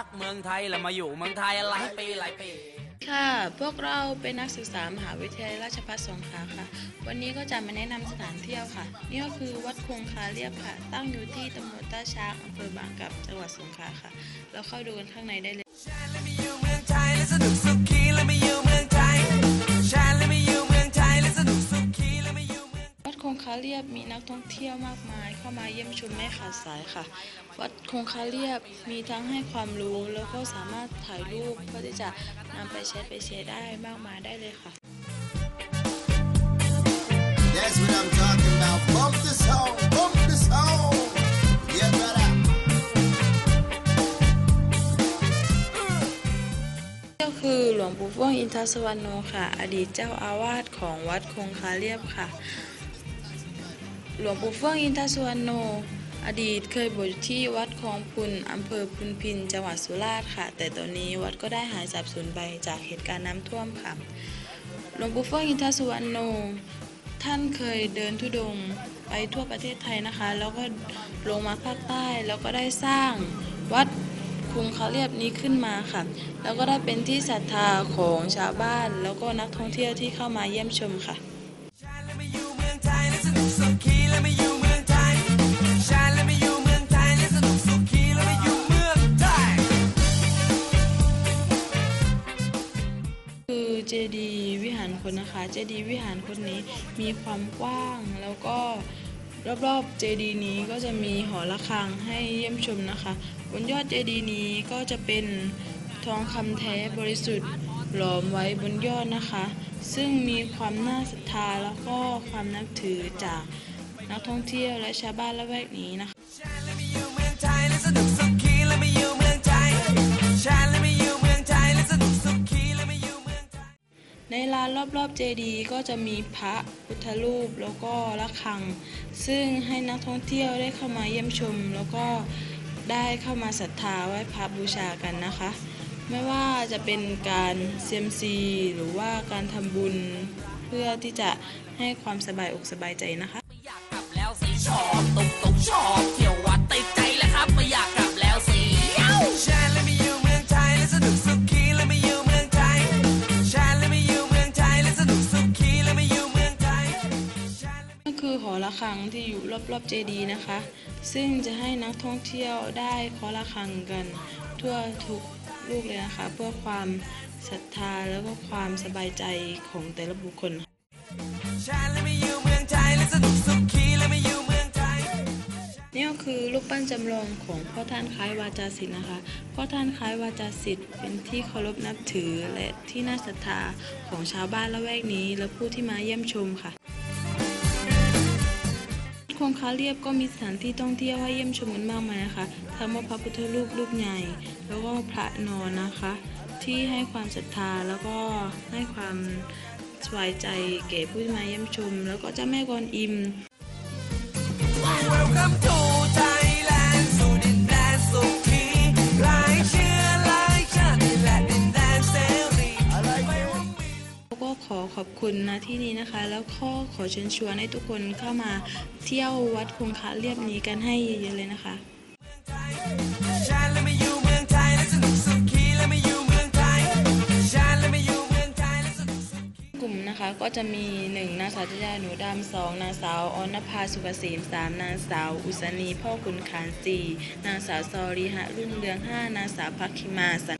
รักเมืองไทยแล้วมาอยู่เมืองไทยหลายปีหลายปี ค่ะ พวกเราเป็นนักศึกษามหาวิทยาลัยราชภัฏสงขลาค่ะ วันนี้ก็จะมาแนะนำสถานเที่ยวค่ะ นี่ก็คือวัดคงคาเรียบค่ะ ตั้งอยู่ที่ตำบลต้าช้างอำเภอบางกับจังหวัดสงขลาค่ะ เราเข้าดูกันข้างในได้เลย คงคาเรียบมีนักท่องเที่ยวมากมาย เข้ามาเยี่ยมชมไม่ขาดสายค่ะ วัดคงคาเรียบมีทั้งให้ความรู้แล้วก็สามารถถ่ายรูปเพื่อที่จะนำไปแชร์ไปแชร์ได้มากมายได้เลยค่ะ That's what I'm talking about. Bump this home, bump this home. Yeah, brother. ก็คือหลวงปู่ฟ่วงอินทสวรรณโนค่ะ อดีตเจ้าอาวาสของวัดคงคาเรียบค่ะ หลวงปู่ฟ่วงอินทสุวรรณโน อดีตเคยบวชอยู่ที่วัดคลองพุนอำเภอพุนพิน จังหวัดสุราษฎร์ค่ะ แต่ตอนนี้วัดก็ได้หายสาบสูญไปจากเหตุการณ์น้ำท่วมค่ะ หลวงปู่ฟ่วงอินทสุวรรณโน ท่านเคยเดินทุดงค์ไปทั่วประเทศไทยนะคะ แล้วก็ลงมาภาคใต้แล้วก็ได้สร้างวัดคุงคาเรียบนี้ขึ้นมาค่ะ แล้วก็ได้เป็นที่ศรัทธาของชาวบ้าน แล้วก็นักท่องเที่ยวที่เข้ามาเยี่ยมชมค่ะ เจดีย์วิหารคนนะคะ เจดีย์วิหารคนนี้มีความกว้างแล้วก็รอบๆเจดีย์นี้ก็จะมีหอระฆังให้เยี่ยมชมนะคะ บนยอดเจดีย์นี้ก็จะเป็นทองคำแท้บริสุทธิ์หลอมไว้บนยอดนะคะ ซึ่งมีความน่าศรัทธาแล้วก็ความนับถือจากนักท่องเที่ยวและชาวบ้านละแวกนี้นะคะ ในลานรอบๆเจดีย์ก็จะมีพระพุทธรูปแล้วก็ระฆัง ซึ่งให้นักท่องเที่ยวได้เข้ามาเยี่ยมชม แล้วก็ได้เข้ามาศรัทธาไหว้พระบูชากันนะคะ ไม่ว่าจะเป็นการเซียมซีหรือว่าการทำบุญเพื่อที่จะให้ความสบายอกสบายใจนะคะ ระฆังที่อยู่รอบๆเจดีย์นะคะ ซึ่งจะให้นักท่องเที่ยวได้เคาะระฆังกัน ทั่วทุกลูกเลยนะคะ เพื่อความศรัทธาแล้วก็ความสบายใจของแต่ละบุคคลนี่ก็คือรูปปั้นจำลองของพ่อท่านคล้ายวาจาศิษย์นะคะ พ่อท่านคล้ายวาจาศิษย์เป็นที่เคารพนับถือและที่น่าศรัทธาของชาวบ้านละแวกนี้ และผู้ที่มาเยี่ยมชมค่ะ คงคาเรียบก็มีสถานที่ท่องเที่ยวให้เยี่ยมชมกันมากมายนะคะทั้งว่าพระพุทธรูปรูปใหญ่ แล้วก็พระนอนนะคะ ที่ให้ความศรัทธาแล้วก็ให้ความสบายใจแก่ผู้ที่มาเยี่ยมชม แล้วก็เจ้าแม่กวนอิม Welcome to ขอบคุณนะที่นี้นะคะ แล้วก็ขอเชิญชวนให้ทุกคนเข้ามาเที่ยววัดคงคาเรียบนี้กันให้เยอะๆเลยนะคะกลุ่มนะคะก็จะมีหนึ่งนางสาวจยาหนูดำสองนางสาวออนภาสุกเกษมสามนางสาว อุสนีพ่อขุนขานสี่นางสาวซอรีหะรุ่งเรืองห้านางสาวพักคิมาสัน